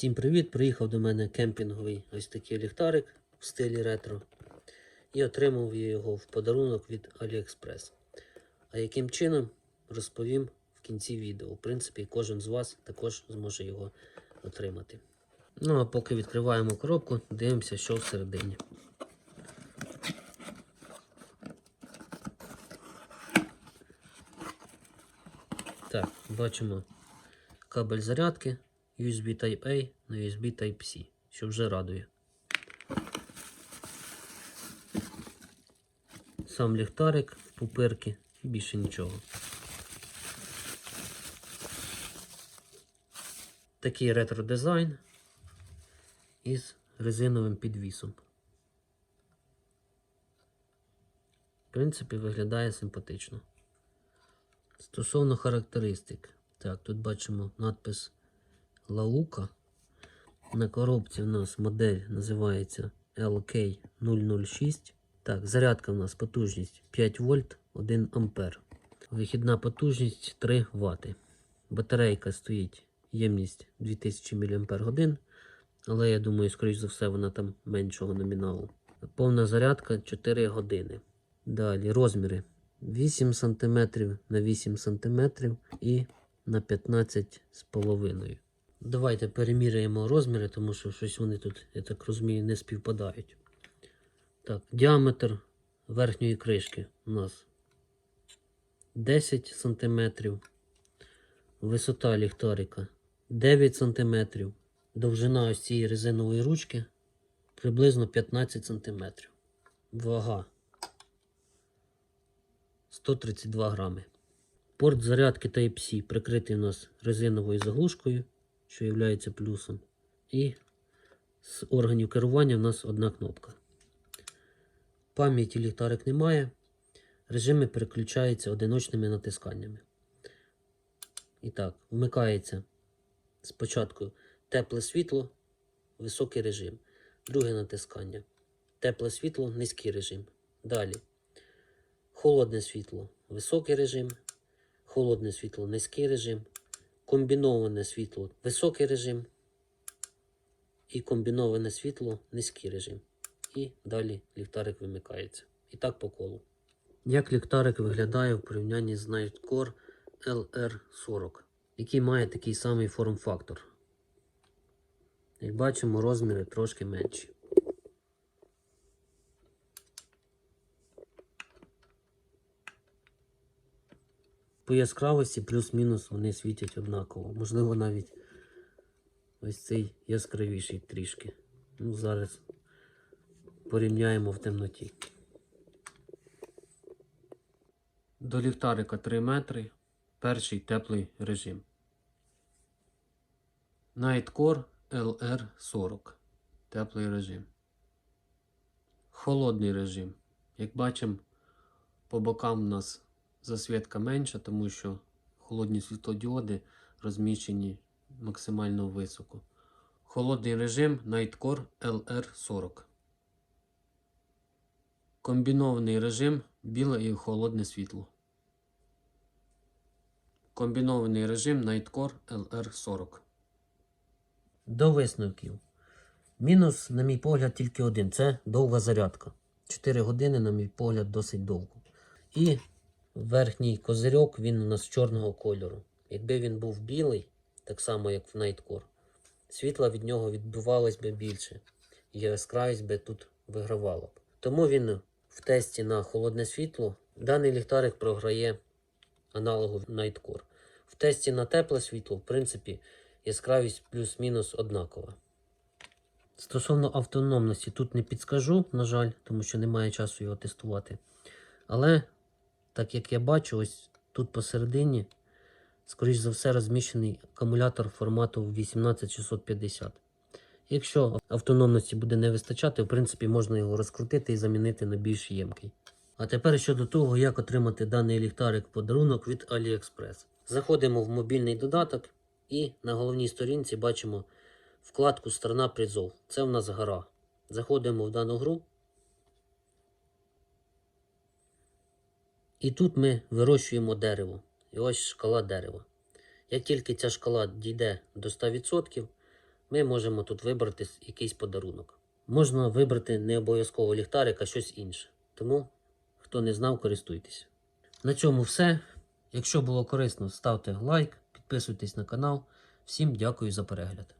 Всім привіт! Приїхав до мене кемпінговий ось такий ліхтарик в стилі ретро. І отримав я його в подарунок від AliExpress. А яким чином розповім в кінці відео. В принципі, кожен з вас також зможе його отримати. Ну а поки відкриваємо коробку, дивимося, що всередині. Так, бачимо кабель зарядки USB Type-A на USB Type-C, що вже радує. Сам ліхтарик в пупирки і більше нічого. Такий ретро дизайн із резиновим підвісом. В принципі, виглядає симпатично. Стосовно характеристик. Так, тут бачимо надпис Лаука. На коробці в нас модель називається LK006. Так, зарядка в нас потужність 5 вольт 1 ампер. Вихідна потужність 3 Вт. Батарейка стоїть ємність 2000 мАч. Але я думаю, скоріш за все, вона там меншого номіналу. Повна зарядка 4 години. Далі розміри 8 см на 8 см і на 15,5 Давайте переміряємо розміри, тому що щось вони тут, я так розумію, не співпадають. Так, діаметр верхньої кришки у нас 10 см. Висота ліхтарика 9 см. Довжина ось цієї резинової ручки приблизно 15 см. Вага 132 грами. Порт зарядки Type-C прикритий у нас резиновою заглушкою, що є плюсом. І з органів керування у нас одна кнопка. Пам'яті ліхтарик немає. Режими переключаються одиночними натисканнями. І так, вмикається спочатку тепле світло, високий режим. Друге натискання. Тепле світло, низький режим. Далі. Холодне світло, високий режим. Холодне світло, низький режим. Комбіноване світло, високий режим. І комбіноване світло, низький режим. І далі ліхтарик вимикається. І так по колу. Як ліхтарик виглядає в порівнянні з Nightcore LR40, який має такий самий форм-фактор. Як бачимо, розміри трошки менші. По яскравості плюс-мінус вони світять однаково. Можливо, навіть ось цей яскравіший трішки. Ну, зараз порівняємо в темноті. До ліхтарика 3 метри. Перший теплий режим. Nightcore LR40. Теплий режим. Холодний режим. Як бачимо, по бокам у нас засвідка менша, тому що холодні світлодіоди розміщені максимально високо. Холодний режим Nightcore LR40. Комбінований режим біле і холодне світло. Комбінований режим Nightcore LR40. До висновків. Мінус, на мій погляд, тільки один. Це довга зарядка. 4 години, на мій погляд, досить довго. І верхній козирьок він у нас чорного кольору. Якби він був білий, так само як в Nightcore, світла від нього відбивалось би більше. І яскравість би тут вигравала б. Тому він в тесті на холодне світло даний ліхтарик програє аналогу Nightcore. В тесті на тепле світло, в принципі, яскравість плюс-мінус однакова. Стосовно автономності, тут не підскажу, на жаль, тому що немає часу його тестувати. Але, так як я бачу, ось тут посередині, скоріш за все, розміщений акумулятор формату 18650. Якщо автономності буде не вистачати, в принципі, можна його розкрутити і замінити на більш ємкий. А тепер щодо того, як отримати даний ліхтарик подарунок від AliExpress. Заходимо в мобільний додаток і на головній сторінці бачимо вкладку Страна призов. Це в нас гра. Заходимо в дану гру. І тут ми вирощуємо дерево. І ось шкала дерева. Як тільки ця шкала дійде до 100%, ми можемо тут вибрати якийсь подарунок. Можна вибрати не обов'язково ліхтарик, а щось інше. Тому, хто не знав, користуйтесь. На цьому все. Якщо було корисно, ставте лайк, підписуйтесь на канал. Всім дякую за перегляд.